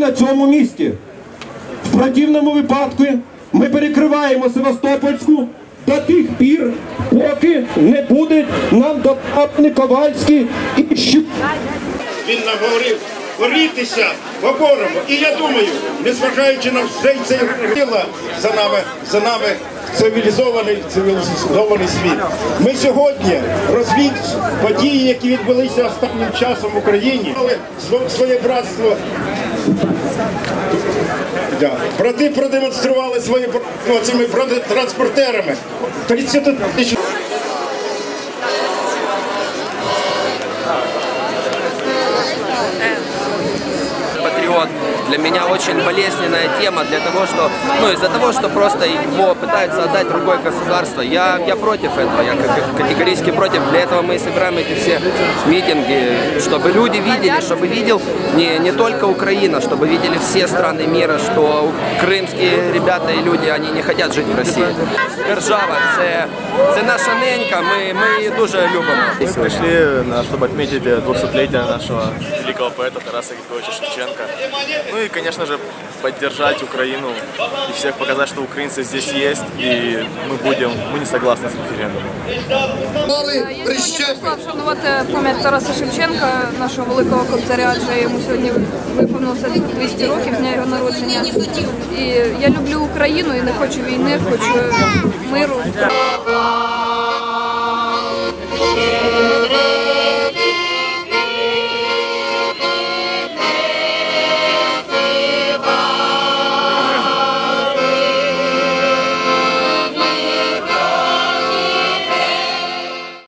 на цьому місці. В противному випадку ми перекриваємо Севастопольську до тих пір, поки не буде нам допомогти Ковальський і Щук. Він наговорив борітися по-борому. І я думаю, незважаючи на все цей діло за нами, за нами цивілізований цивілізований світ. Ми сьогодні розвід події, які відбулися останнім часом в Україні, своє братство. Да. Брати продемонстрували свої братство цими транспортерами. 30 тисяч. Для меня очень болезненная тема для того, что, ну, из-за того, что просто его пытаются отдать другое государство. Я, я против этого, я категорически против. Для этого мы и собираем эти все митинги, чтобы люди видели, чтобы видел не, не только Украина, чтобы видели все страны мира, что крымские ребята и люди, они не хотят жить в России. Держава, це, це наша ненька, ми, ми її дуже любимо. Мы пришли, на- чтобы отметить 200-летие нашего великого поэта Тараса Григорьевича Шевченко. Ну и, конечно же, поддержать Украину и всех показать, что украинцы здесь есть, и мы будем, мы не согласны с референдумом. Я сьогодні прийшла вшанувати пам'ять Тараса Шевченка, нашого великого кобзаря, адже йому сьогодні виповнилося 200 років з дня його народження. І я люблю Україну і не хочу війни, хочу миру.